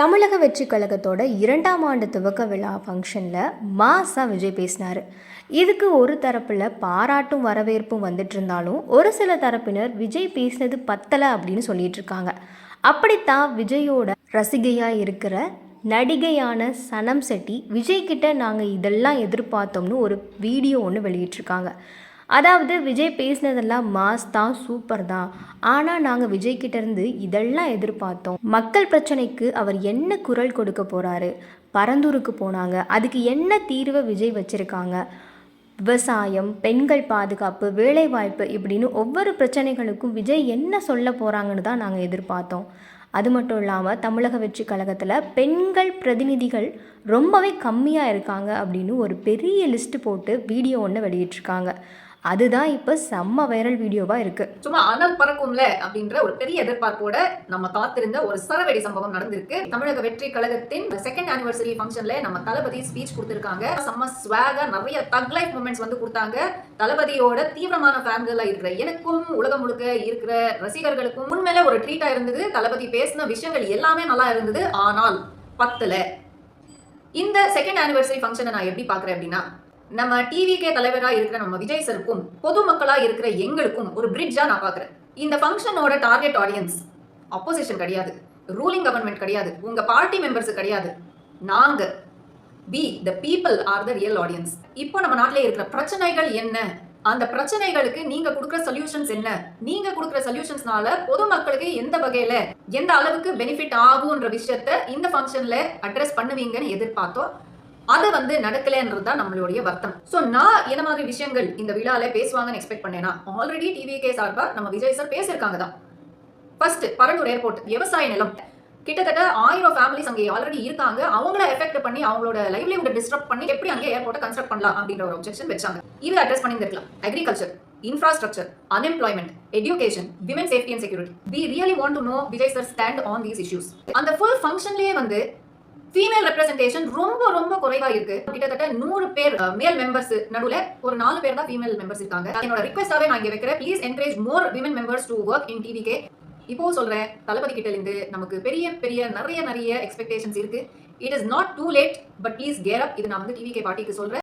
தமிழக வெற்றி கழகத்தோட இரண்டாம் ஆண்டு துவக்க விழா ஃபங்க்ஷனில் மாசா விஜய் பேசினார். இதுக்கு ஒரு தரப்பில் பாராட்டும் வரவேற்பும் வந்துட்டு இருந்தாலும் ஒரு சில தரப்பினர் விஜய் பேசினது பத்தலை அப்படின்னு சொல்லிட்டு இருக்காங்க அப்படித்தான் விஜயோட ரசிகையாக இருக்கிற நடிகையான சனம் செட்டி விஜய் கிட்ட நாங்கள் இதெல்லாம் எதிர்பார்த்தோம்னு ஒரு வீடியோ ஒன்று வெளியிட்டிருக்காங்க. அதாவது விஜய் பேசினதெல்லாம் மாஸ் தான் சூப்பர் தான். ஆனால் நாங்கள் விஜய்கிட்ட இருந்து இதெல்லாம் எதிர்பார்த்தோம். மக்கள் பிரச்சனைக்கு அவர் என்ன குரல் கொடுக்க போகிறாரு பரந்தூருக்கு போனாங்க. அதுக்கு என்ன தீர்வை விஜய் வச்சுருக்காங்க? விவசாயம் பெண்கள் பாதுகாப்பு வேலைவாய்ப்பு இப்படின்னு ஒவ்வொரு பிரச்சனைகளுக்கும் விஜய் என்ன சொல்ல போகிறாங்கன்னு தான் நாங்கள் எதிர்பார்த்தோம். அது மட்டும் இல்லாமல் தமிழக வெற்றி கழகத்தில் பெண்கள் பிரதிநிதிகள் ரொம்பவே கம்மியாக இருக்காங்க அப்படின்னு ஒரு பெரிய லிஸ்ட்டு போட்டு வீடியோ ஒன்று வெளியிட்டிருக்காங்க. அதுதான் இப்போ செம்ம வைரல் வீடியோவாக இருக்குது சும்மா அனல் பறக்கும்ல அப்படின்ற ஒரு பெரிய எதிர்பார்ப்போட நம்ம காத்திருந்த ஒரு சரவெடி சம்பவம் நடந்திருக்கு. தமிழக வெற்றி கழகத்தின் செகண்ட் ஆனிவர்சரி ஃபங்க்ஷன்ல நம்ம தளபதி ஸ்பீச் கொடுத்திருக்காங்க. செம்ம ஸ்வாகா நிறைய தக் லைஃப் மூமெண்ட்ஸ் வந்து கொடுத்தாங்க. தளபதியோட தீவிரமான ஃபேன்களா இருக்கிற எனக்கும் உலகம் முழுக்க இருக்கிற ரசிகர்களுக்கும் உண்மையில ஒரு ட்ரீட்டா இருந்தது. தளபதி பேசின விஷயங்கள் எல்லாமே நல்லா இருந்தது. ஆனால் பத்தல. இந்த செகண்ட் ஆனிவர்சரி ஃபங்க்ஷனை நான் எப்படி பார்க்குறேன் அப்படின்னா நம்ம டிவிகே தலைவராக இருக்கிற நம்ம விஜய் சருக்கும் பொதுமக்களாக இருக்கிற எங்களுக்கும் ஒரு பிரிட்ஜாக நான் பார்க்குறேன். இந்த ஃபங்க்ஷனோட டார்கெட் ஆடியன்ஸ் அப்போசிஷன் கிடையாது. ரூலிங் கவர்மெண்ட் கிடையாது. உங்கள் பார்ட்டி மெம்பர்ஸ் கிடையாது. நாங்கள் be the people are the real audience இப்போ நம்ம நாட்டில் இருக்கிற பிரச்சனைகள் என்ன? அந்த பிரச்சனைகளுக்கு நீங்க கொடுக்குற சொல்யூஷன்ஸ் என்ன? நீங்க கொடுக்குற சொல்யூஷன்ஸ்னால பொதுமக்களுக்கு எந்த வகையில எந்த அளவுக்கு பெனிஃபிட் ஆகும்ன்ற விஷயத்த இந்த ஃபங்க்ஷன்ல அட்ரஸ் பண்ணுவீங்கன்னு எதிர்பார்த்தோம். அது வந்து நடக்கலைன்றது தான் நம்மளுடைய வருத்தம். ஸோ நான் என்ன மாதிரி விஷயங்கள் இந்த விழால பேசுவாங்கன்னு எக்ஸ்பெக்ட் பண்ணேன்னா ஆல்ரெடி டிவிகே சார்பா நம்ம விஜய் சார் பேசியிருக்காங்க தான். ஃபர்ஸ்ட் பரனூர் ஏர்போர்ட் விவசாய நிலம். கிட்டத்தட்ட ஆயிரம் ஃபேமிலிஸ் அங்கே ஆல்ரெடி இருக்காங்க. அவங்கள எஃபெக்ட் பண்ணி அவங்களோட லைவ்லிஹுட் டிஸ்டர்ப் பண்ணி எப்படி அங்கே ஏர்போர்ட்டை கன்ஸ்ட்ரக்ட் பண்ணலாம் அப்படின்ற ஒரு objection வச்சாங்க. இது அட்ரஸ் பண்ணியிருக்கலாம் agriculture infrastructure unemployment education women safety and security we really want to know Vijay sir stand on these issues அந்த ஃபுல் ஃபங்க்ஷன்லேயே வந்து ஃபீமேல் ரெப்ரஸன்டேஷன் ரொம்ப ரொம்ப குறைவா இருக்கு. கிட்டத்தட்ட நூறு பேர் மேல் மெம்பர்ஸ் நடுவுல ஒரு நாலு பேர் தான் ஃபீமேல் மெம்பர்ஸ் இருக்காங்க. என்னோட ரிக்வெஸ்டாவே நான் இங்க வைக்கிறேன். Please encourage more women members to work in TVK இப்போ சொல்றேன் தளபதி கிட்ட இருந்து நமக்கு பெரிய பெரிய நிறைய நிறைய எக்ஸ்பெக்டேஷன்ஸ் இருக்கு. It is not too late but please care up இது நான் வந்து டிவிகே பாட்டிக்கு சொல்றேன்.